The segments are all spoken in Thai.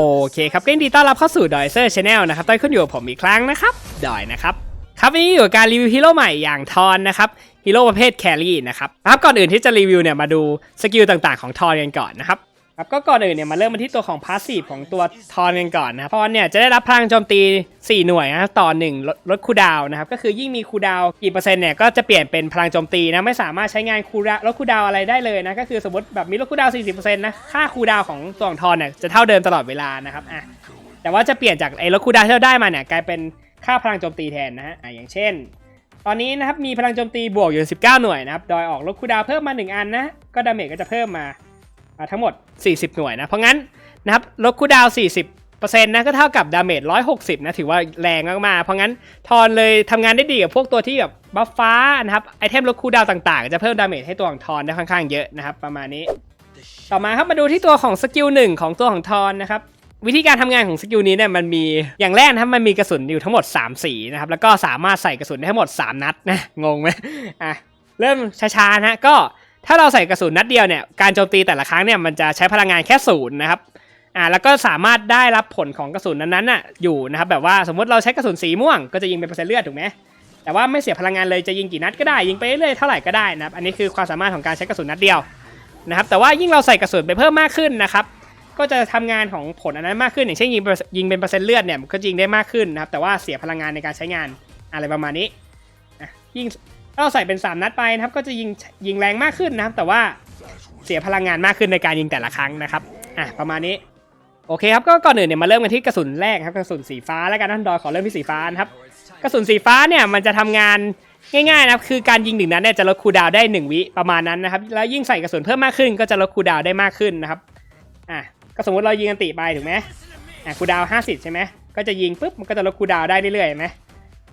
โอเคครับก็ยินดีต้อนรับเข้าสู่ดอยเซอร์ชาแนลนะครับต้อยขึ้นอยู่กับผมอีกครั้งนะครับดอยนะครับครับวันนี้อยู่กับการรีวิวฮีโร่ใหม่อย่างทอนนะครับฮีโร่ประเภทแครี่นะครับครับก่อนอื่นที่จะรีวิวเนี่ยมาดูสกิลต่างๆของทอนกันก่อนนะครับ ครับก็ก่อนอื่นเนี่ยมาเริ่มมาที่ตัวของพาสซีฟของตัวทอนกันก่อนนะครับทอนเนี่ยจะได้รับพลังโจมตี 4 หน่วยนะครับต่อ1ลดลดคูดาวนะครับก็คือยิ่งมีคูดาวกี่เปอร์เซ็นต์เนี่ยก็จะเปลี่ยนเป็นพลังโจมตีนะไม่สามารถใช้งานคูลดาวลดคูดาวอะไรได้เลยนะก็คือสมมติแบบมีลดคูดาวน์40%นะค่าคูดาวของตัวของทอนเนี่ยจะเท่าเดิมตลอดเวลานะครับอะแต่ว่าจะเปลี่ยนจากไอ้ลดคูดาวที่เราได้มาเนี่ยกลายเป็นค่าพลังโจมตีแทนนะฮะอะอย่างเช่นตอนนี้นะครับมีพลังโจมตีบวกอยู่ 19 หน่วยนะครับโดยออกลดคูดาวน์เพิ่มมา 1 อันนะ ก็ดาเมจก็จะเพิ่มมา ทั้งหมด 40 หน่วยนะ เพราะงั้นนะครับลดคูดาวน์40%นะก็เท่ากับดาเมจ160 นะถือว่าแรงมากๆ เพราะงั้นทอนเลยทำงานได้ดีกับพวกตัวที่แบบบัฟฟ้านะครับไอเทมลดคูดาวต่างๆ จะเพิ่มดาเมจให้ตัวของทอนได้ค่อนข้างเยอะนะครับประมาณนี้ ต่อมาครับมาดูที่ตัวของสกิลหนึ่งของตัวของทอนนะครับวิธีการทำงานของสกิลนี้เนี่ยมันมีอย่างแรกนะครับมันมีกระสุนอยู่ทั้งหมด 3 สีนะครับแล้วก็สามารถใส่กระสุนได้ทั้งหมด 3 นัดนะงงไหมอะเริ่มช้าๆนะก็ ถ้าเราใส่กระสุนนัดเดียวเนี่ยการโจมตีแต่ละครั้งเนี่ยมันจะใช้พลังงานแค่ศูนย์นะครับอ่าแล้วก็สามารถได้รับผลของกระสุนนั้นๆน่ะอยู่นะครับแบบว่าสมมติเราใช้กระสุนสีม่วงก็จะยิงเป็นเปอร์เซ็นต์เลือดถูกไหมแต่ว่าไม่เสียพลังงานเลยจะยิงกี่นัดก็ได้ยิงไปเรื่อยๆเท่าไหร่ก็ได้นะครับอันนี้คือความสามารถของการใช้กระสุนนัดเดียวนะครับแต่ว่ายิ่งเราใส่กระสุนไปเพิ่มมากขึ้นนะครับก็จะทำงานของผลอันนั้นมากขึ้น อย่างเช่นยิงเป็นยิงเป็นเปอร์เซ็นต์เลือดเนี่ยมันก็ยิงได้มากขึ้นนะครับแต่ว่าเสียพลังงานในการใช้งานอะไรประมาณนี้อะยิ่ง ถ้าเราใส่เป็น 3 นัดไปนะครับ ก็จะยิงยิงแรงมากขึ้นนะครับ แต่ว่าเสียพลังงานมากขึ้นในการยิงแต่ละครั้งนะครับ อะประมาณนี้ โอเคครับ ก็ก่อนอื่นเนี่ยมาเริ่มกันที่กระสุนแรกครับ กระสุนสีฟ้าแล้วกันท่านดอยขอเริ่มที่สีฟ้านะครับ กระสุนสีฟ้าเนี่ยมันจะทำงานง่ายๆนะครับคือการยิงหนึ่งนัดเนี่ยจะลดคูดาวได้หนึ่งวิประมาณนั้นนะครับ แล้วยิ่งใส่กระสุนเพิ่มมากขึ้น ก็จะลดคูดาวได้มากขึ้นนะครับ อะก็สมมติเรายิงกันติไปถูกไหมอะคูดาวน์50 ใช่ไหมก็จะยิงปุ๊บมันก็จะลดคูดาวได้เรื่อยๆไหม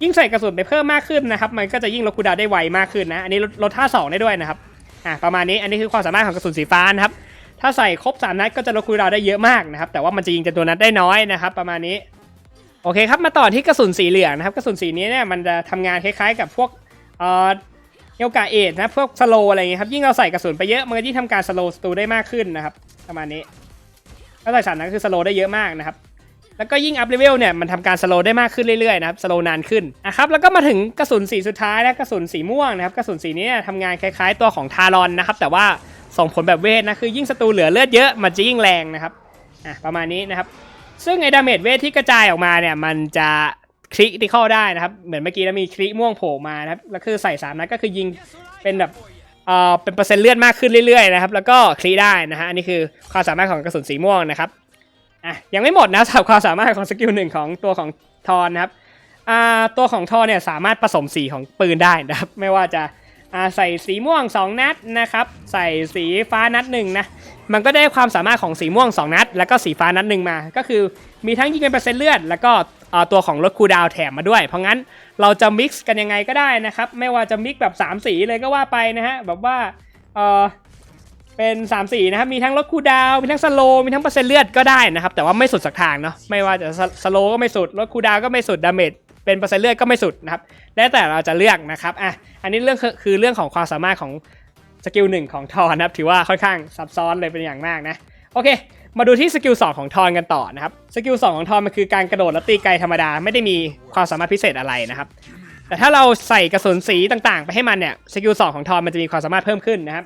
ยิ่งใส่กระสุนไปเพิ่มมากขึ้นนะครับ มันก็จะยิ่งลดคูดาวได้ไวมากขึ้นนะอันนี้ลดท่าสองได้ด้วยนะครับอะประมาณนี้อันนี้คือความสามารถของกระสุนสีฟ้านะครับถ้าใส่ครบ3นัดก็จะลดคูดาวได้เยอะมากนะครับ แต่ว่ามันจะยิงจำนวนนัดได้น้อยนะครับ ประมาณนี้โอเคครับมาต่อที่กระสุนสีเหลืองนะครับกระสุนสีนี้เนี่ยมันจะทำงานคล้ายๆ กับพวกเอ่อเอลกาเอทนะพวกสโลอะไรอย่างเงี้ยครับยิ่งเราใส่กระสุนไปเยอะมันก็ยิ่งทำการสโลสตูได้มากขึ้นนะครับประมาณนี้ถ้าใส่สามนั้นคือสโลได้เยอะมากนะครับ แล้วก็ยิ่งอัพเลเวลเนี่ยมันทำการสโลได้มากขึ้นเรื่อยๆนะครับสโลนานขึ้นอะครับแล้วก็มาถึงกระสุนสีสุดท้ายนะกระสุนสีม่วงนะครับกระสุนสีนี้เนี่ยทำงานคล้ายๆตัวของทารอนนะครับแต่ว่าส่งผลแบบเวทนะคือยิ่งศัตรูเหลือเลือดเยอะมันจะยิ่งแรงนะครับอะประมาณนี้นะครับ ซึ่งไอ้ดาเมจเวทที่กระจายออกมาเนี่ยมันจะคลิกที่เข้าได้นะครับ เหมือนเมื่อกี้แล้วมีคลิกม่วงโผล่มานะครับแล้วคือใส่สามนัดก็คือยิงเป็นแบบเอ่อเป็นเปอร์เซ็นต์เลือดมากขึ้นเรื่อยๆนะครับแล้วก็คลิกได้นะฮะอันนี้คือความสามารถของกระสุนสีม่วงนะครับ อะยังไม่หมดนะสำหรับความสามารถของสกิลหนึ่งของตัวของทอนนะครับอ่าตัวของทอนเนี่ยสามารถผสมสีของปืนได้นะครับ ไม่ว่าจะอ่าใส่สีม่วง 2 นัดนะครับ ใส่สีฟ้านัดหนึ่งนะมันก็ได้ความสามารถของสีม่วง 2 นัด แล้วก็สีฟ้านัดหนึ่งมา ก็คือมีทั้งยิงเป็นเปอร์เซ็นต์เลือด แล้วก็ตัวของลดคูดาวแถมมาด้วย เพราะงั้นเราจะมิกซ์กันยังไงก็ได้นะครับ ไม่ว่าจะมิกซ์แบบ 3 สีเลยก็ว่าไปนะฮะแบบว่าเออ เป็น 3 สีนะครับ มีทั้งลดคูดาว มีทั้งสโล มีทั้งเปอร์เซ็นต์เลือดก็ได้นะครับ แต่ว่าไม่สุดสักทางเนาะ ไม่ว่าจะสโลก็ไม่สุด ลดคูดาวก็ไม่สุด ดาเมจ เป็นเปอร์เซ็นต์เลือดก็ไม่สุดนะครับ แล้วแต่เราจะเลือกนะครับ อะ อันนี้เรื่องคือคือเรื่องของความสามารถของสกิลหนึ่งของทอนนะครับ ถือว่าค่อนข้างซับซ้อนเลยเป็นอย่างมากนะ โอเค มาดูที่สกิล2ของทอนกันต่อนะครับ สกิล2ของทอนมันคือการกระโดดและตีไกลธรรมดา ไม่ได้มีความสามารถพิเศษอะไรนะครับแต่ถ้าเราใส่กระสุนสีต่างๆ ไปให้มันเนี่ยสกิล2ของทอนมันจะมีความสามารถเพิ่มขึ้นนะครับ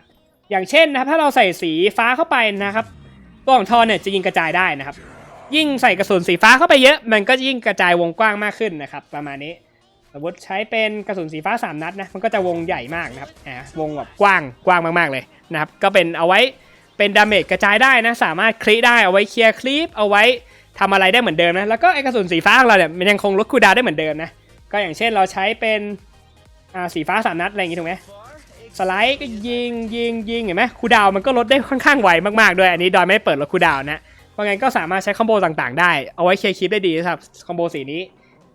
อย่างเช่นนะครับถ้าเราใส่สีฟ้าเข้าไปนะครับตัวของทอนเนี่ยจะยิงกระจายได้นะครับ ยิ่งใส่กระสุนสีฟ้าเข้าไปเยอะ มันก็ยิ่งกระจายวงกว้างมากขึ้นนะครับ ประมาณนี้สมมติใช้เป็นกระสุนสีฟ้า 3 นัดนะมันก็จะวงใหญ่มากนะครับอ่าวงแบบกว้างกว้างมากๆเลยนะครับก็เป็นเอาไว้เป็นดาเมจกระจายได้นะสามารถคลิได้เอาไว้เคลียร์คลิปเอาไว้ทำอะไรได้เหมือนเดิมนะแล้วก็ไอกระสุนสีฟ้าของเราเนี่ยมันยังคงลดคูดาวได้เหมือนเดิมนะก็อย่างเช่นเราใช้เป็นอ่าสีฟ้าสามนัดอะไรอย่างงี้ถูกไหม สไลด์ก็ยิงยิงยิงเห็นไหมคูดาวมันก็ลดได้ค่อนข้างไวมากๆด้วยอันนี้ดอยไม่เปิดลดคูดาวนะเพราะงั้นก็สามารถใช้คอมโบต่างๆ ได้เอาไว้เคลียร์คลิปได้ดีสำหรับคอมโบสีนี้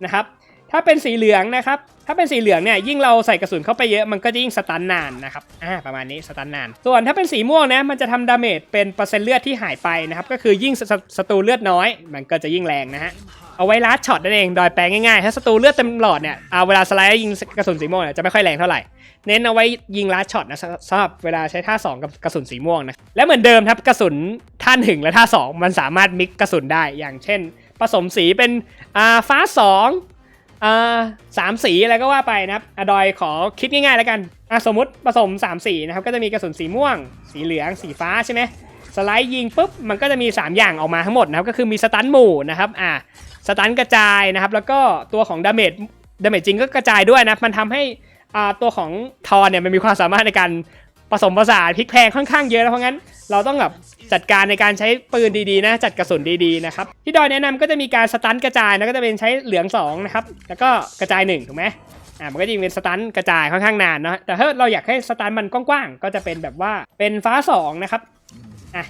นะครับถ้าเป็นสีเหลืองนะครับถ้าเป็นสีเหลืองเนี่ยยิ่งเราใส่กระสุนเข้าไปเยอะมันก็จะยิ่งสตันนานนะครับอ่าประมาณนี้สตันนาน ส่วนถ้าเป็นสีม่วงนะมันจะทำดาเมจเป็นเปอร์เซ็นต์เลือดที่หายไปนะครับก็คือยิ่งสศัตรูเลือดน้อย มันก็จะยิ่งแรงนะฮะ เอาไว้ลัดช็อตนั่นเองโดยแปลงง่ายๆถ้าศัตรูเลือดเต็มหลอดเนี่ยเอาเวลาสไลด์ยิงกระสุนสีม่วงเนี่ยจะไม่ค่อยแรงเท่าไหร่เน้นเอาไว้ยิงลัดช็อตนะสำหรับเวลาใช้ท่า 2 กับกระสุนสีม่วงนะและเหมือนเดิมครับกระสุนท่าหนึ่งและท่า 2 มันสามารถมิกกระสุนได้อย่างเช่น ผสมสีเป็นอ่าฟ้าสองอ่าสามสีอะไรก็ว่าไปนะครับอดอยขอคิดง่ายๆแล้วกันอะสมมติผสม3สีนะครับก็จะมีกระสุนสีม่วง สีเหลืองสีฟ้าใช่ไหมสไลด์ยิงปุ๊บมันก็จะมี 3 อย่างออกมาทั้งหมดนะครับก็คือมีสตันหมู่นะครับอ่า สตันกระจายนะครับ แล้วก็ตัวของดาเมจดาเมจจริงก็กระจายด้วยนะ มันทำให้อ่าตัวของทอนเนี่ยมันมีความสามารถในการผสมผสานพลิกแพงค่อนข้างเยอะนะเพราะงั้นเราต้องแบบจัดการในการใช้ปืนดีๆนะ จัดกระสุนดีๆนะครับที่ดอยแนะนำก็จะมีการสตันกระจายนะก็จะเป็นใช้เหลืองสองนะครับแล้วก็กระจายหนึ่งถูกไหมอ่ามันก็จะเป็นสตันกระจายค่อนข้างนานเนาะแต่ถ้าเราอยากให้สตันมันกว้างๆก็จะเป็นแบบว่าเป็นฟ้าสองนะครับอะ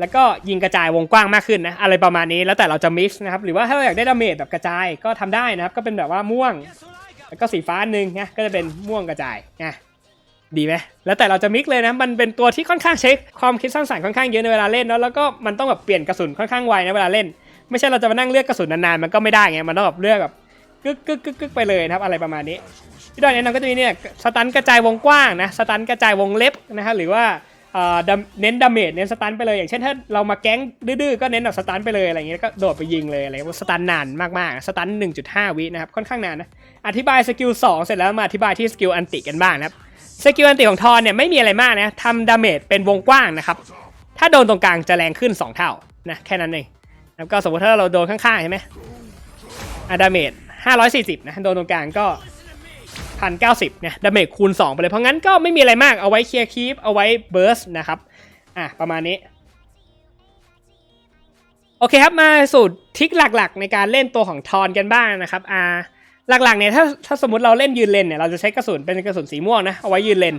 แล้วก็ยิงกระจายวงกว้างมากขึ้นนะอะไรประมาณนี้แล้วแต่เราจะมิกซ์นะครับหรือว่าถ้าเราอยากได้ดาเมจแบบกระจายก็ทำได้นะครับก็เป็นแบบว่าม่วง แล้วก็สีฟ้าหนึ่งนะก็จะเป็นม่วงกระจายนะดีไหมแล้วแต่เราจะมิกเลยนะมันเป็นตัวที่ค่อนข้างใช้คความคิดสร้างสรรค์ค่อนข้างเยอะในเวลาเล่นเนาะแล้วก็มันต้องแบบเปลี่ยนกระสุนค่อนข้างไวนะเวลาเล่น ไม่ใช่เราจะมานั่งเลือกกระสุนนานๆมันก็ไม่ได้ไงมันต้องแบบเลือกแบบกึกกึกกึกกึกไปเลยนะครับอะไรประมาณนี้ที่ดอยแนะนำก็จะมีเนี่ยสตันกระจายวงกว้างนะสตันกระจายวงเล็บนะฮะหรือว่า เน้นดาเมจเน้นสตันไปเลยอย่างเช่นถ้าเรามาแก๊งดื้อๆก็เน้นแบบสตันไปเลยอะไรอย่างเงี้ยก็โดดไปยิงเลยอะไรสตันนานมากๆสตัน1.5 วินะครับค่อนข้างนานนะอธิบายสกิล2เสร็จแล้วมาอธิบายที่สกิลอันติกันบ้างนะครับสกิลอันติของทอนเนี่ยไม่มีอะไรมากนะทำดาเมจเป็นวงกว้างนะครับถ้าโดนตรงกลางจะแรงขึ้น 2 เท่านะแค่นั้นเองแล้วก็สมมติถ้าเราโดนข้างๆใช่ไหมอะดาเมจ540นะโดนตรงกลางก็ 1,090เนี่ยดาเมจคูณ 2 ไปเลย เพราะงั้นก็ไม่มีอะไรมากเอาไว้เคลียร์คีปเอาไว้เบิร์สนะครับ อะ ประมาณนี้ โอเคครับ มาสู่ทริคหลักๆ ในการเล่นตัวของทอนกันบ้างนะครับอ่าหลักๆเนี่ยถ้าถ้าสมมติเราเล่นยืนเลนเนี่ยเราจะใช้กระสุนเป็นกระสุนสีม่วงนะเอาไว้ยืนเลน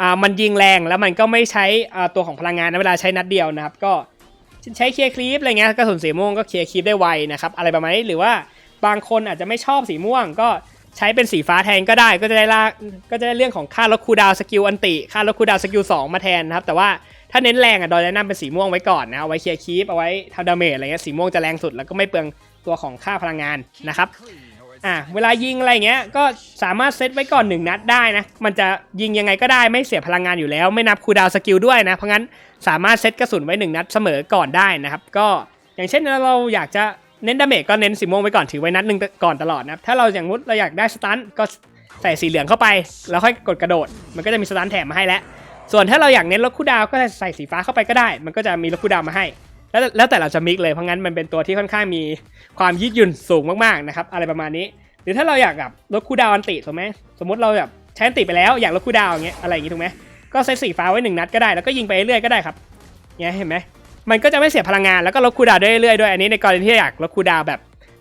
อ่ามันยิงแรงแล้วมันก็ไม่ใช้อ่าตัวของพลังงานนะเวลาใช้นัดเดียวนะครับ ก็ใช้เคลียร์คลีปอะไรเงี้ยกระสุนสีม่วงก็เคลียร์คลีปได้ไวนะครับอะไรประมาณนี้หรือว่าบางคนอาจจะไม่ชอบสีม่วงก็ ใช้เป็นสีฟ้าแทนก็ได้ก็จะได้ละก็จะได้เรื่องของค่าลดคูดาวสกิลอันติ ค่าลดคูดาวสกิล2มาแทนนะครับ แต่ว่าถ้าเน้นแรงอะดอยแนะนำเป็นสีม่วงไว้ก่อนนะเอาไว้เคลียร์คีปเอาไว้ทำดาเมจอะไรเงี้ยสีม่วงจะแรงสุดแล้วก็ไม่เปลืองตัวของค่าพลังงานนะครับอะเวลายิงอะไรเงี้ยก็สามารถเซตไว้ก่อนหนึ่งนัดได้นะมันจะยิงยังไงก็ได้ไม่เสียพลังงานอยู่แล้ว ไม่นับคูดาวสกิลด้วยนะเพราะงั้นสามารถเซตกระสุนไว้หนึ่งนัดเสมอก่อนได้นะครับ ก็อย่างเช่นเราอยากจะ เน้นดาเมจก็เน้นสีม่วงไว้ก่อนถือไว้นัดหนึ่งก่อนตลอดนะครับถ้าเราอย่างมุดเราอยากได้สตันก็ใส่สีเหลืองเข้าไปแล้วค่อยกดกระโดด มันก็จะมีสตันแถมมาให้แล้วส่วนถ้าเราอยากเน้นลดคูลดาวก็ใส่สีฟ้าเข้าไปก็ได้ มันก็จะมีลดคูลดาวมาให้ แล้วแล้วแต่เราจะมิกเลยเพราะงั้นมันเป็นตัวที่ค่อนข้างมีความยืดหยุ่นสูงมากๆนะครับอะไรประมาณนี้ หรือถ้าเราอยากแบบลดคูลดาวอันติถูกไหมสมมติเราแบบใช้อันติไปแล้วอยากลดคูลดาวอย่างเงี้ยอะไรอย่างงี้ถูกไหมก็ใส่สีฟ้าไว้หนึ่งนัดก็ได้แล้วก็ยิงไปเรื่อยก็ได้ครับเนี่ยเห็นไหม มันก็จะไม่เสียพลังงานแล้วก็ลดคูดาวได้เรื่อยๆด้วยอันนี้ในกรณีที่อยากลดคูดาวแบบ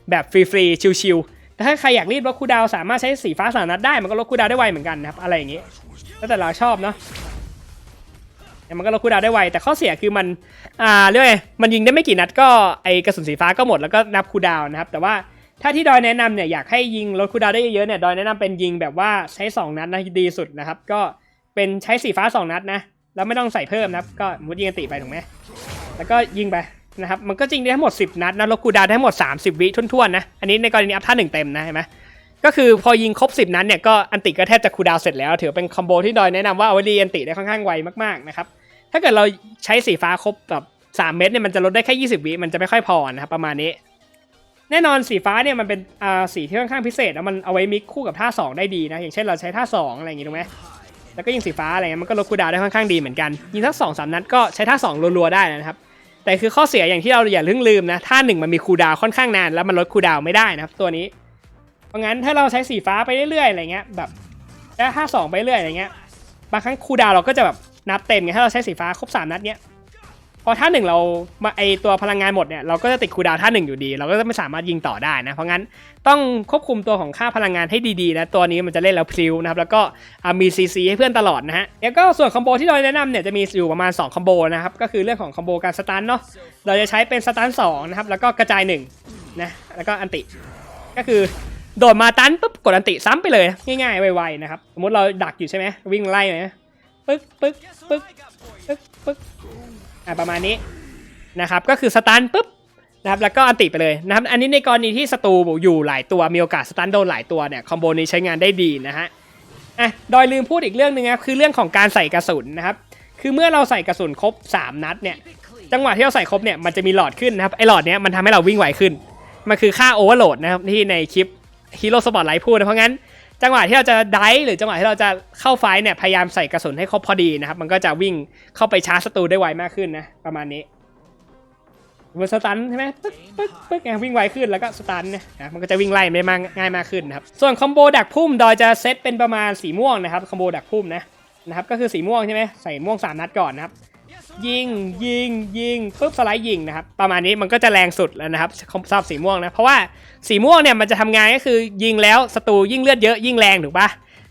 แบบฟรีๆชิวๆแต่ถ้าใครอยากรีบลดคูดาวสามารถใช้สีฟ้าสามนัดได้มันก็ลดคูดาวได้ไวเหมือนกันนะครับอะไรอย่างนี้แล้วแต่เราชอบเนาะมันก็ลดคูดาวได้ไวแต่ข้อเสียคือมันอ่าเรียกว่าไงมันยิงได้ไม่กี่นัดก็ไอกระสุนสีฟ้าก็หมดแล้วก็นับคูดาวนะครับ แต่ว่าถ้าที่ดอยแนะนำเนี่ยอยากให้ยิงลดคูดาวได้เยอะๆเนี่ยดอยแนะนำเป็นยิงแบบว่าใช้ 2 นัดนะดีสุดนะครับ ก็เป็นใช้สีฟ้า 2 นัดนะแล้วไม่ต้องใส่เพิ่มนะครับก็มุดยิงติไปถูกไหม แล้วก็ยิงไปนะครับ มันก็จริงได้ทั้งหมด 10 นัดนะลดคูดาวได้ทั้งหมด 30 วิทุ่นๆนะ อันนี้ในกรณีอัพท่าหนึ่งเต็มนะเห็นไหมก็คือพอยิงครบ 10 นัดเนี่ยก็อันติก็แทบจะคูดาวเสร็จแล้ว ถือเป็นคอมโบที่ดอยแนะนำว่าเอาไว้รีอันติได้ค่อนข้างไวมากๆนะครับ ถ้าเกิดเราใช้สีฟ้าครบแบบ3เม็ดเนี่ยมันจะลดได้แค่ 20 วิมันจะไม่ค่อยพอนะครับประมาณนี้ แน่นอนสีฟ้าเนี่ยมันเป็นอ่าสีที่ค่อนข้างพิเศษแล้วมันเอาไว้มิกคู่กับท่า 2 ได้ดีนะอย่างเช่นเราใช้ท่า 2 อะไรอย่างงี้ถูกไหม แล้วก็ยิงสีฟ้าอะไรเงี้ยมันก็ลดคูดาวได้ค่อนข้างดีเหมือนกันยิงทั้งสองสามนัดก็ใช้ท่า2รัวๆได้นะครับแต่คือข้อเสียอย่างที่เราอย่าลืมลืมนะท่าหนึ่งมันมีคูดาวค่อนข้างนานแล้วมันลดคูดาวไม่ได้นะครับตัวนี้ เพราะงั้นถ้าเราใช้สีฟ้าไปเรื่อยๆอะไรเงี้ยแบบแล้วท่าสองไปเรื่อยอะไรเงี้ยบางครั้งคูดาวเราก็จะแบบนับเต็มไงถ้าเราใช้สีฟ้าครบสามนัดเนี้ย พอท่าหนึ่งเรามาไอตัวพลังงานหมดเนี่ยเราก็จะติดคูดาวท่าหนึ่งอยู่ดี เราก็จะไม่สามารถยิงต่อได้นะ เพราะงั้นต้องควบคุมตัวของค่าพลังงานให้ดีๆนะตัวนี้มันจะเล่นแล้วพลิ้วนะครับแล้วก็มีซีซีให้เพื่อนตลอดนะฮะแล้วก็ส่วนคอมโบที่เราแนะนำเนี่ยจะมีอยู่ประมาณ2คอมโบนะครับก็คือเรื่องของคอมโบการสตันเนาะเราจะใช้เป็นสตันสองนะครับแล้วก็กระจายหนึ่งนะแล้วก็อันติก็คือโดดมาตันปุ๊บกดอันติซ้ำไปเลยง่ายๆไวๆนะครับสมมติเราดักอยู่ใช่ไหมวิ่งไล่ไหมปึ๊กปึ๊กปึ๊กปึ๊กปึ๊ก อ่าประมาณนี้นะครับก็คือสตันปุ๊บนะครับแล้วก็อันติไปเลยนะครับอันนี้ในกรณีที่ศัตรูอยู่หลายตัวมีโอกาสสตันโดนหลายตัวเนี่ยคอมโบนี้ใช้งานได้ดีนะฮะอะดอยลืมพูดอีกเรื่องหนึ่งนะครับคือเรื่องของการใส่กระสุนนะครับคือเมื่อเราใส่กระสุนครบ 3 นัดเนี่ยจังหวะที่เราใส่ครบเนี่ยมันจะมีหลอดขึ้นนะครับไอหลอดเนี้ยมันทำให้เราวิ่งไวขึ้น มันคือค่าโอเวอร์โหลดนะครับที่ในคลิปฮีโร่สปอตไลท์พูดนะเพราะงั้น จังหวะที่เราจะไดฟ์หรือจังหวะที่เราจะเข้าไฟท์เนี่ยพยายามใส่กระสุนให้ครบพอดีนะครับ มันก็จะวิ่งเข้าไปชาร์จศัตรูได้ไวมากขึ้นนะประมาณนี้มันสตันใช่ไหมปึ๊กปึ๊กปึ๊กไงวิ่งไวขึ้นแล้วก็สตันเนี่ยนะมันก็จะวิ่งไล่ไม่มากง่ายมากขึ้นนะครับส่วนคอมโบดักพุ่มดอยจะเซตเป็นประมาณสีม่วงนะครับคอมโบดักพุ่มนะนะครับก็คือสีม่วงใช่ไหมใส่ม่วงสามนัดก่อนนะครับ ยิงยิงยิงปุ๊บสไลด์ยิงนะครับประมาณนี้มันก็จะแรงสุดแล้วนะครับสำหรับสีม่วงนะเพราะว่าสีม่วงเนี่ยมันจะทำงานก็คือยิงแล้วศัตรูยิ่งเลือดเยอะยิ่งแรงถูกปะ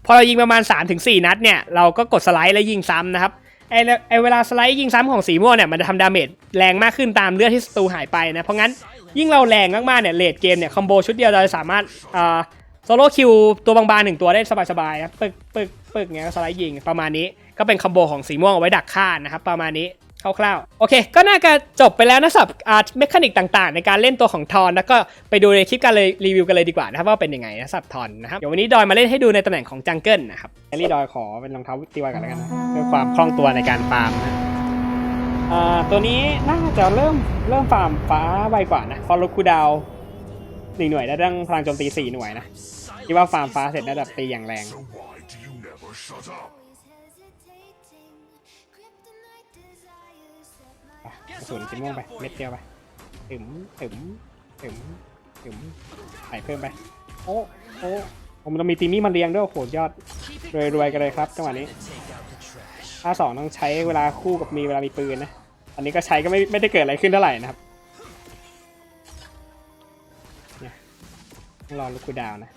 พอเรายิงประมาณ 3-4 นัดเนี่ยเราก็กดสไลด์แล้วยิงซ้ำนะครับไอไอเวลาสไลด์ยิงซ้ำของสีม่วงเนี่ยมันจะทำดาเมจแรงมากขึ้นตามเลือดที่ศัตรูหายไปนะเพราะงั้นยิ่งเราแรงมากๆเนี่ยเลดเกมเนี่ยคอมโบชุดเดียวเราจะสามารถอ่าโซโล่คิวตัวบางๆหนึ่งตัวได้สบายๆนะปึกปึกปึกเงี้ยสไลด์ยิงประมาณนี้ ก็เป็นคอมโบของสีม่วงเอาไว้ดักฆ่านะครับประมาณนี้คร่าวๆโอเค ก็น่าจะจบไปแล้วนะสำหรับอาร์ตเมคานิกต่างๆ ในการเล่นตัวของทอน แล้วก็ไปดูในคลิปการเลยรีวิวกันเลยดีกว่านะครับว่าเป็นยังไงนะสำหรับทอนนะครับเดี๋ยววันนี้ดอยมาเล่นให้ดูในตำแหน่งของจังเกิลนะครับแอลลี่ดอยขอเป็นรองเท้าตีไวกันแล้วกันนะเพื่อความคล่องตัวในการฟาร์มนะอ่าตัวนี้น่าจะเริ่มเริ่มฟาร์มฟ้าไวกว่านะฟอลโลคูดาวหนึ่งหน่วยได้ดังพลังโจมตีสี่หน่วยนะคิดว่าฟาร์มฟ้าเสร็จน่าจะตีอย่างแรง กระสุนสีม่วงไปเม็ดเดียวไปถึมถึมถึมถึมใส่เพิ่มไป โอ้โอ้ผมต้องมีตีมี่มาเรียงด้วยโอ้โหยอดรวยๆกันเลยครับจังหวะนี้ถ้าสองต้องใช้เวลาคู่กับมีเวลามีปืนนะอันนี้ก็ใช้ก็ไม่ไม่ได้เกิดอะไรขึ้นเท่าไหร่นะครับเนี่ยต้อรอลูกคูลดาวนะ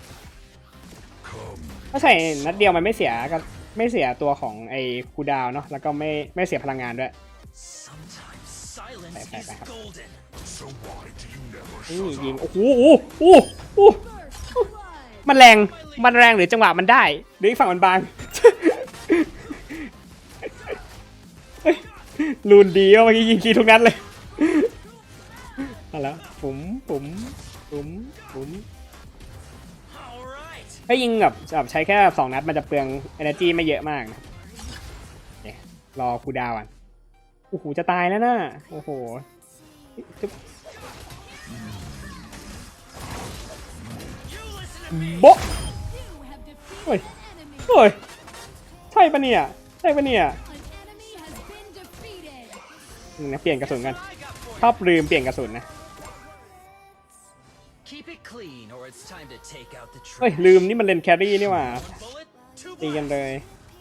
ถ้าใส่นัดเดียวมันไม่เสียก็ไม่เสียตัวของไอ้คูดาวเนาะแล้วก็ไม่ไม่เสียพลังงานด้วย Sometimes silence Bye, bye, is bye. golden. So why do you never นี่ shut ยิง up? โอ้โหโอ้โหโอ้โหมันแรงมันแรงหรือจังหวะมันได้หรืออีกฝั่งมันบางเฮ้ยลูนดีว่ะเมื่อกี้ยิงคีย์ทุกนัดเลยเอาแล้วปุ๋มปุ๋มปุ๋มปุ๋ม All right. ถ้ายิงแบบแบบใช้แค่สองนัดมันจะเปลือง energy ไม่เยอะมากนะเนี่ยรอคูลดาวน์อะ โอ้โหจะตายแล้วนะโอ้โหจุ๊บ You listen to me. โบ๊ะโอ้ยโอ้ยใช่ปะเนี่ยใช่ปะเนี่ยหนึ่งนะเปลี่ยนกระสุนกัน I got for ชอบลืมเปลี่ยนกระสุนนะ Keep it clean, or it's time to take out the เฮ้ย trash. ลืมนี่มันเลนแครี่นี่หว่า One bullet, two ตีกัน blasts. เลย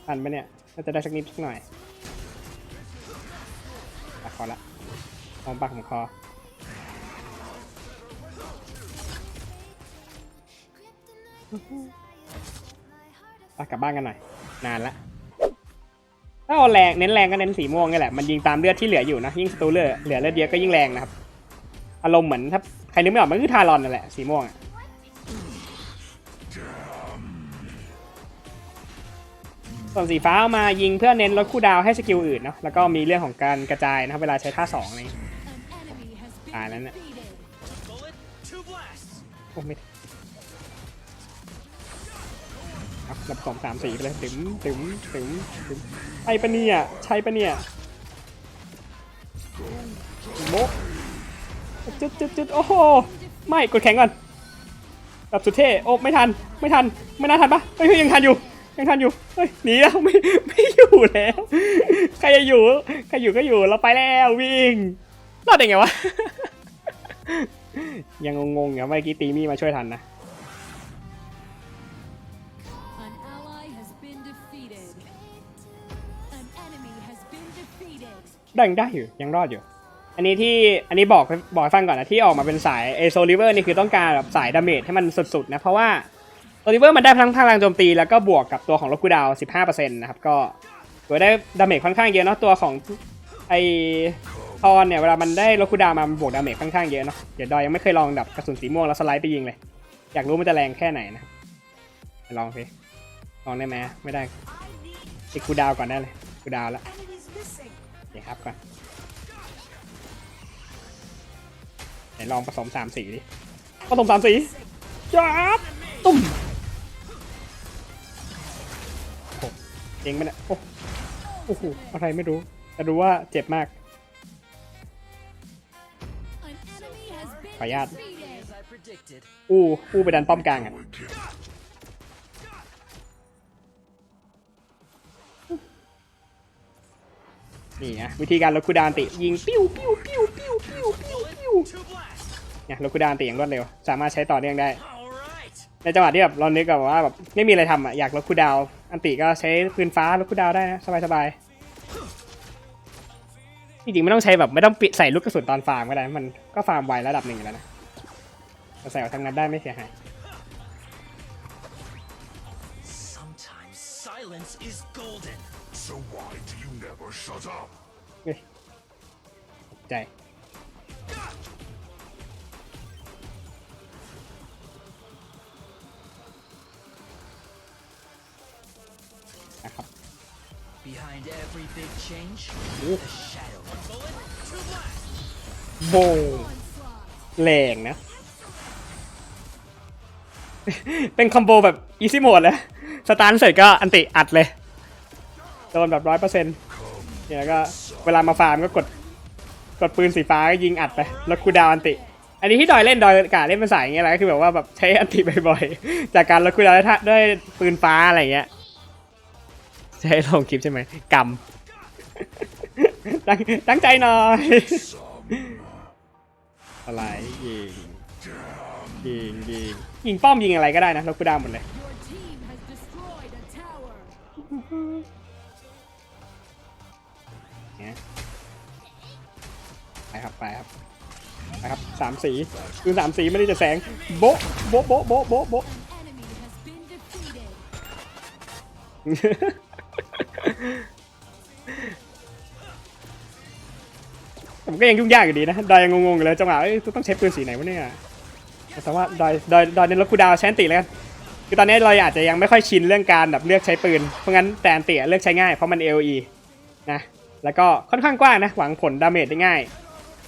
ทันปะเนี่ยน่าจะได้สักนิดสักหน่อยปัก คอละมองปากของคอไปกลับบ้านกันหน่อย นานละถ้าเอาแรงเน้นแรงก็เน้นสีม่วงนี่แหละ มันยิงตามเลือดที่เหลืออยู่นะ ยิ่งสตูเลอร์เหลือเลือดเยอะก็ยิ่งแรงนะครับ อารมณ์เหมือนถ้าใครนึกไม่ออกมันคือทารอนนั่นแหละ สีม่วงอะ ส่วนสีฟ้าเอามายิงเพื่อเน้นลดคูลดาวให้สกิลอื่นเนาะแล้วก็มีเรื่องของการกระจายนะครับเวลาใช้ท่าสองอะไรอย่างงี้ตายแล้วเนี่ยโอ้ไม่รับสองสามสี่ไปเลยตึมตึมตึมตึมใช่ปะเนี่ยใช่ปะเนี่ยโมจุดจุดจุดโอ้โหไม่กดแข็งก่อนแบบสุดเท่โอ้ไม่ทันไม่ทันไม่น่าทันปะยเฮ้ยยังทันอยู่ ยังทันอยู่เฮ้ยหนีแล้วไม่ไม่อยู่แล้ว ใครจะอยู่ใครอยู่ก็อยู่เราไปแล้ววิ่งรอดได้ไงวะ ยังงงๆอยู่ครับเมื่อกี้ตีมี่มาช่วยทันนะ An ally has been defeated. An enemy has been defeated. ได้ยังได้อยู่ยังรอดอยู่ อันนี้ที่อันนี้บอกบอกให้ฟังก่อนนะที่ออกมาเป็นสายเอโซลิเวอร์นี่คือต้องการแบบสายดาเมจให้มันสุดๆนะเพราะว่า โซลิเวอร์มันได้ทั้งพลังโจมตีแล้วก็บวกกับตัวของล็อกกูดาว 15%นะครับก็ถือว่าได้ดาเมจค่อนข้างเยอะเนาะตัวของไอทอนเนี่ยเวลามันได้ล็อกกูดาวมามันบวกดาเมจค่อนข้างเยอะเนาะเดี๋ยวดอยยังไม่เคยลองดับกระสุนสีม่วงแล้วสไลด์ไปยิงเลย อยากรู้มันจะแรงแค่ไหนนะลองสิลองได้ไหมไม่ได้ติดกูดาวก่อนได้เลยกูดาวแล้วโอเคครับก่อนไหนลองผสมสามสีดิผสมสามสีจับตุ้ม เจ๋งไปเนี่ยโอ้โหอะไรไม่รู้ แต่รู้ว่าเจ็บมากขออนุญาตอู้อู้ไปดันป้อมกลางอะนี่ไงวิธีการลดคูดานติยิงปิ้วปิ้วปิ้วปิ้วปิ้วปิ้วปิ้วเนี่ยลดคูดานติอย่างรวดเร็ว สามารถใช้ต่อเนื่องได้ ในจังหวะที่แบบเรานึกแบบว่าแบบไม่มีอะไรทำอะอยากลดคูดาว อันติก็ใช้ปืนฟ้าลดคูลดาวน์ได้นะสบายสบายจริงๆไม่ต้องใช้แบบไม่ต้องปิดใส่ลูกกระสุนตอนฟาร์มก็ได้ มันก็ฟาร์มไวระดับหนึ่งอยู่แล้วนะแต่ใส่ออกทางนั้นได้ไม่เสียหาย Sometimes silence Behind every big change, Ooh. the shadow. A bullet. To blast. โบแรงนะ เป็นคอมโบแบบอีซี่โหมดเลยสตาร์ทเสร็จก็อันติอัดเลยโดนแบบร้อยเปอร์เซ็นต์เนี่ยแล้วก็เวลามาฟาร์มก็กดกดปืนสีฟ้าก็ยิงอัดไป แล้วคูลดาวน์อันติ อันนี้ที่ดอยเล่นดอยกาเล่นเป็นสายอย่างเงี้ยแหละก็คือแบบว่าแบบใช้อันติบ่อยๆ จากการลดคูลดาวน์ด้วยท่าด้วยปืนฟ้าอะไรอย่างเงี้ยใช้ลงคลิปใช่ไหมกำตั้งตั้งใจหน่อย อะไรยิงยิงยิงยิงป้อมยิงอะไรก็ได้นะลดคูลดาวหมดเลยเนี่ยไปครับไปครับไปครับสามสีคือสามสีไม่ได้จะแสงโบ๊ะโบ๊ะโบ๊ะโบ๊ะโบ๊ะ ผมก็ยังยุ่งยากอยู่ดีนะดอยยังงงๆอยู่เลยจังหวะเอ้ยต้องใช้ปืนสีไหนวะเนี่ยแต่ว่าดอยดอยดอยเน้นลดคูลดาวใช้อันติแล้วกันคือตอนนี้ดอยอาจจะยังไม่ค่อยชินเรื่องการแบบเลือกใช้ปืน เพราะงั้นแต่อันติเลือกใช้ง่ายเพราะมัน AOE นะแล้วก็ค่อนข้างกว้างนะหวังผลดาเมจได้ง่าย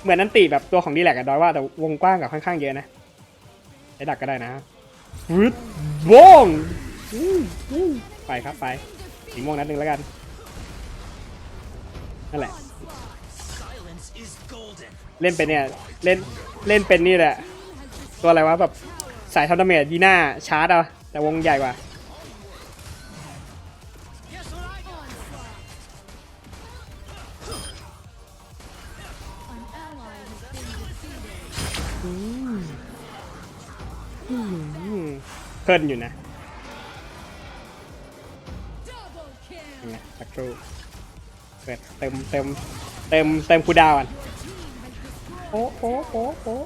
เหมือนอันติแบบตัวของดีแลกกับดอยว่าแต่วงกว้างกับค่อนข้างเยอะนะใช้ดักก็ได้นะวึดวงไปครับไป สีม่วงนัดหนึ่งแล้วกัน นั่นแหละ เล่นเป็นเนี่ย เล่น เล่นเป็นนี่แหละ ตัวอะไรวะแบบสายทำดาเมจยีน่าชาร์จเอาแต่วงใหญ่กว่าเพลินอยู่นะ รู่เปิดเติมเติมเติมเติมคูลดาวน์ก่อน Team has destroyed โอ้โอ้โอ้โอ้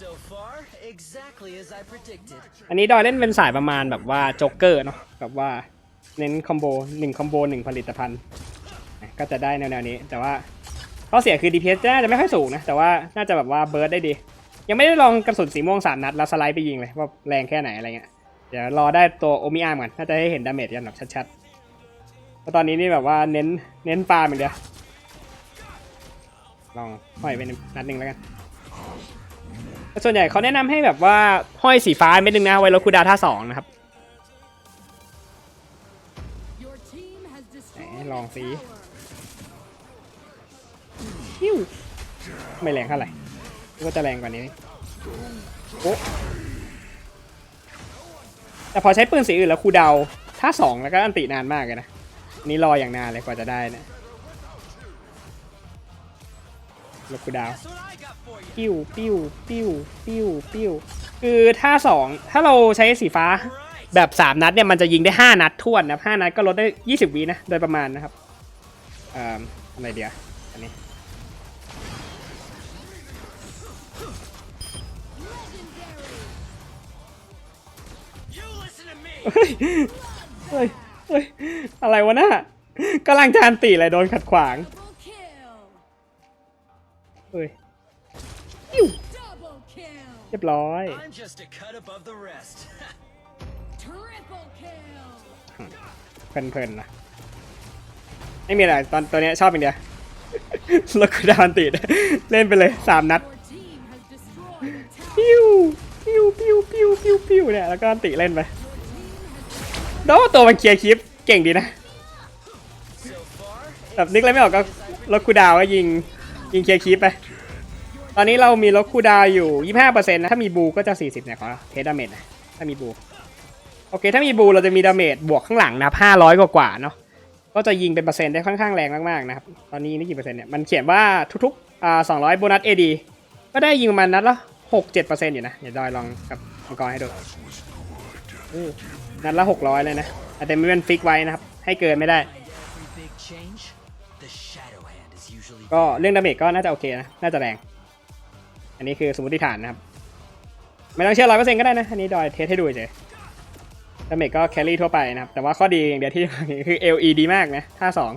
So far, exactly as I predicted. อันนี้ดอยเล่นเป็นสายประมาณแบบว่าโจ๊กเกอร์เนาะแบบว่าเน้นคอมโบหนึ่งคอมโบหนึ่งผลิตภัณฑ์อะก็จะได้แนวๆนี้แต่ว่า ข้อเสียคือ DPS น่าจะไม่ค่อยสูงนะ แต่ว่าน่าจะแบบว่าเบิร์ดได้ดี ยังไม่ได้ลองกระสุนสีม่วงสามนัดแล้วสไลด์ไปยิงเลยว่าแรงแค่ไหนอะไรเงี้ย เดี๋ยวรอได้ตัวโอมิอาร์มก่อน น่าจะได้เห็นดาเมจกันแบบชัดๆเพราะตอนนี้นี่แบบว่าเน้นเน้นฟาร์มอย่างเดียวลองห้อยไปนัดหนึ่งแล้วกันแต่ส่วนใหญ่เขาแนะนำให้แบบว่าห้อยสีฟ้าเม็ดหนึงนะไว้ลดคูลดาวน์ท่าสองนะครับ Your team has destroyed ไหนลอง a สิ tower. ฮิวไม่แรงเท่าไหร่กว่าจะแรงกว่านี้โอ้แต่พอใช้ปืนสีอื่นแล้วคูลดาวน์ท่าสองแล้วก็อันตินานมากเลยนะนี่รออย่างนานเลยกว่าจะได้นะลดคูดาวปิ้วปิ้วปิ้วปิ้วปิ้วคือถ้าสองถ้าเราใช้สีฟ้าแบบ3นัดเนี่ยมันจะยิงได้5นัดท้วนนะ5นัดก็ลดได้20วินะโดยประมาณนะครับอ่ออะไรเดียว เฮ้ย เฮ้ย เฮ้ย อะไรวะน่ะกำลังจานตีอะไรโดนขัดขวาง Double kill. เฮ้ย Double kill. เรียบร้อย I'm just a cut above the rest. Triple Triple kill. เพลินๆนะไม่มีอะไรตอนตัวเนี้ยชอบอย่างเดียวลดคูลดาวน์อันติดเล่นไปเลยสามนัด Your team has destroyed a tower. ปิ้วปิ้วปิ้วปิ้วปิ้วปิ้วเนี่ยแล้วก็อันติเล่นไป โดตัวมันเคลียร์คลิปเก่งดีนะแบบนึกอะไรไม่ออกก็ลดคูดาวก็ยิงยิงเคลียร์คลิปไป ตอนนี้เรามีลดคูดาวอยู่ 25%นะถ้ามีบูก็จะ 40เนี่ยขอเทสดาเมจนะถ้ามีบูโอเคถ้ามีบูเราจะมีดาเมจบวกข้างหลังนะครับ500 กว่ากว่าเนาะก็จะยิงเป็นเปอร์เซ็นต์ได้ค่อนข้างแรงมากๆนะครับตอนนี้นี่กี่เปอร์เซ็นต์เนี่ยมันเขียนว่าทุกๆอ่า200โบนัส AD ก็ได้ยิงประมาณนัดละ6-7%อยู่นะเดี๋ยวดอยลองกับมังกรให้ดู นัดละ600เลยนะแต่ไม่เป็นฟิกไว้นะครับ ให้เกินไม่ได้ ก็เรื่องดาเมจก็น่าจะโอเคนะ น่าจะแรง อันนี้คือสมมติฐานนะครับ ไม่ต้องเชื่อร้อยเปอร์เซ็นต์ก็ได้นะ อันนี้ดอยเทสให้ดูเฉยดาเมจก็แครี่ทั่วไปนะครับ แต่ว่าข้อดีอย่างเดียวที่คือ LE ดีมากนะท่าสอง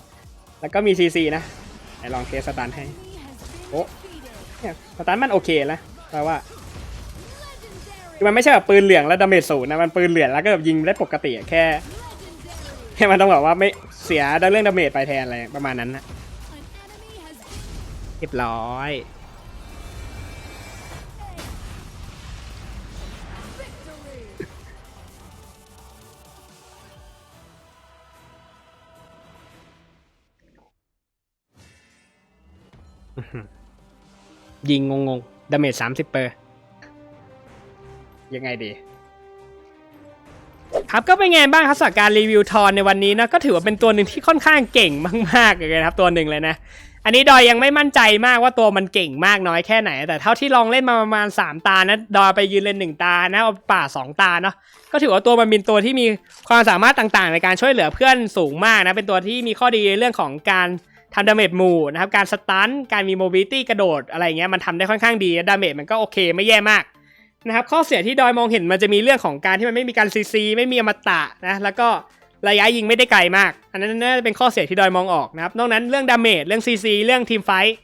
แล้วก็มี CC นะไหนลองเทสสตันให้ Enemy has been Oh. defeated. เนี่ยสตันมันโอเคนะแปลว่า คือมันไม่ใช่แบบปืนเหลืองแล้วดาเมจศูนย์นะมันปืนเหลืองแล้วก็แบบยิงได้ปกติแค่แค่มันต้องแบบว่าไม่เสียเรื่องดาเมจไปแทนอะไรประมาณนั้นนะเรียบร้อยยิงงงๆดาเมจสามสิบเปอร์ ยังไงดีครับก็เป็นไงบ้างครับสำหรับการรีวิวทอนในวันนี้นะก็ถือว่าเป็นตัวหนึ่งที่ค่อนข้างเก่งมากๆเลยนะครับตัวหนึ่งเลยนะ อันนี้ดอยยังไม่มั่นใจมากว่าตัวมันเก่งมากน้อยแค่ไหน แต่เท่าที่ลองเล่นมาประมาณ 3 ตานะดอยไปยืนเล่นหนึ่งตานะเอาป่า 2 ตาเนาะก็ถือว่าตัวมันเป็นตัวที่มีความสามารถต่างๆ ในการช่วยเหลือเพื่อนสูงมากนะเป็นตัวที่มีข้อดีเรื่องของการทำดาเมจหมู่นะครับการสตันการมีโมบิลิตี้กระโดดอะไรเงี้ยมันทำได้ค่อนข้างดีดาเมจมันก็โอเคไม่แย่มาก นะครับข้อเสียที่ดอยมองเห็นมันจะมีเรื่องของการที่มันไม่มีการซีซีไม่มีอมตะนะแล้วก็ระยะยิงไม่ได้ไกลมาก อันนั้นน่าจะเป็นข้อเสียที่ดอยมองออกนะครับนอกนั้นเรื่องดาเมจเรื่องซีซีเรื่องทีมไฟท์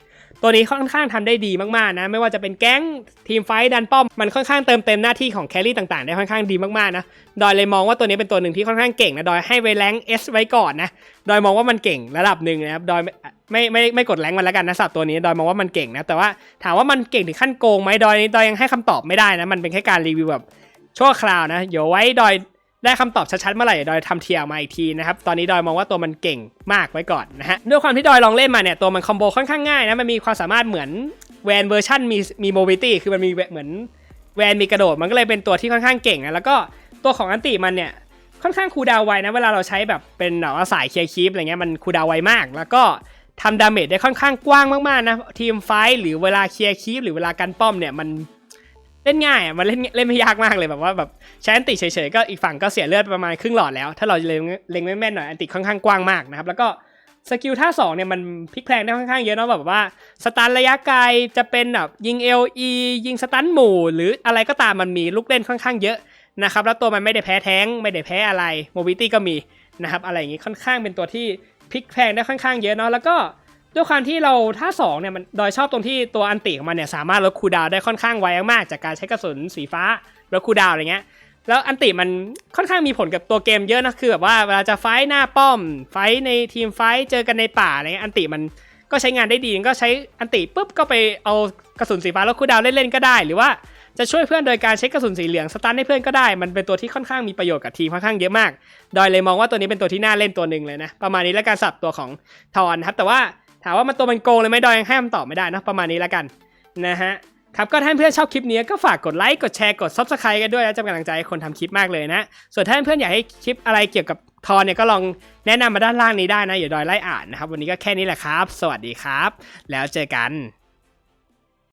ตัวนี้ค่อนข้างทำได้ดีมากๆนะไม่ว่าจะเป็นแก๊งทีมไฟดันป้อมมันค่อนข้างเติมเต็มหน้าที่ของแครี่ต่างๆ ได้ค่อนข้างดีมากๆนะดอยเลยมองว่าตัวนี้เป็นตัวหนึ่งที่ค่อนข้างเก่งนะดอยให้ไว้แรงเอสไว้ก่อนนะดอยมองว่ามันเก่งระดับหนึ่งนะครับดอยไม่ไม่ไม่ไม่กดแรงมันแล้วกันนะสับตัวนี้ดอยมองว่ามันเก่งนะแต่ว่าถามว่ามันเก่งถึงขั้นโกงไหมดอยดอยยังให้คำตอบไม่ได้นะมันเป็นแค่การรีวิวแบบชั่วคราวนะเดี๋ยวไว้ดอย ได้คำตอบชัดๆเมื่อไหร่ดอยทำเทียร์มาอีกทีนะครับ ตอนนี้ดอยมองว่าตัวมันเก่งมากไว้ก่อนนะฮะ ด้วยความที่ดอยลองเล่นมาเนี่ย ตัวมันคอมโบค่อนข้างง่ายนะ มันมีความสามารถเหมือนแวนเวอร์ชันมีมีโมบิตี้คือมันมีเหมือนแวนมีกระโดด มันก็เลยเป็นตัวที่ค่อนข้างเก่งนะแล้วก็ตัวของอันติมันเนี่ยค่อนข้างคูดาวไวนะ เวลาเราใช้แบบเป็นแบบว่าสายเคลียร์คีปอะไรเงี้ยมันคูดาวไวมาก แล้วก็ทำดาเมจได้ค่อนข้างกว้างมากๆนะทีมไฟหรือเวลาเคลียร์คีปหรือเวลากันป้อมเนี่ยมัน เล่นง่ายอะมันเล่นเล่นไม่ยากมากเลยแบบว่าแบบใช้อันติเฉยๆก็อีกฝั่งก็เสียเลือดประมาณครึ่งหลอดแล้ว ถ้าเราเล็งเล็งไม่แม่นหน่อยอันติค่อนข้างกว้างมากนะครับแล้วก็สกิลท่าสองเนี่ยมันพลิกแพลงได้ค่อนข้างเยอะเนาะแบบว่าสตันระยะไกลจะเป็นแบบยิง LE ยิงสตันหมู่ หรืออะไรก็ตามมันมีลูกเล่นค่อนข้างเยอะนะครับแล้วตัวมันไม่ได้แพ้แท้งไม่ได้แพ้อะไรโมบิตี้ก็มีนะครับอะไรอย่างงี้ค่อนข้างเป็นตัวที่พลิกแพลงได้ค่อนข้างเยอะเนาะแล้วก็ ด้วยความที่เราท่าสองเนี่ยมันโดยชอบตรงที่ตัวอันติของมันเนี่ยสามารถลดคูดาวได้ค่อนข้างไวมากๆจากการใช้กระสุนสีฟ้าลดคูดาวอะไรเงี้ยแล้วอันติมันค่อนข้างมีผลกับตัวเกมเยอะนะคือแบบว่าเวลาจะไฟหน้าป้อม ไฟในทีมไฟเจอกันในป่าอะไรเงี้ยอันติมันก็ใช้งานได้ดีก็ใช้อันติปุ๊บก็ไปเอากระสุนสีฟ้าลดคูดาวเล่นๆก็ได้ หรือว่าจะช่วยเพื่อนโดยการใช้กระสุนสีเหลืองสตันให้เพื่อนก็ได้ มันเป็นตัวที่ค่อนข้างมีประโยชน์กับทีมค่อนข้างเยอะมาก ดอยเลยมองว่าตัวนี้เป็นตัวที่น่าเล่นตัวหนึ่งเลยนะ ประมาณนี้แล้วการสับตัวของทอนครับ แต่ว่า ถามว่ามันตัวมันโกงเลยไหมดอยยังให้คำตอบไม่ได้นะประมาณนี้แล้วกันนะฮะครับก็ถ้าเพื่อนชอบคลิปนี้ก็ฝากกดไลค์กดแชร์กด subscribe กันด้วยนะจะเป็นกำลังใจคนทำคลิปมากเลยนะ ส่วนถ้าเพื่อนอยากให้คลิปอะไรเกี่ยวกับทอนเนี่ยก็ลองแนะนำมาด้านล่างนี้ได้นะอย่าดอยไล่อ่านนะครับ วันนี้ก็แค่นี้แหละครับ สวัสดีครับ แล้วเจอกัน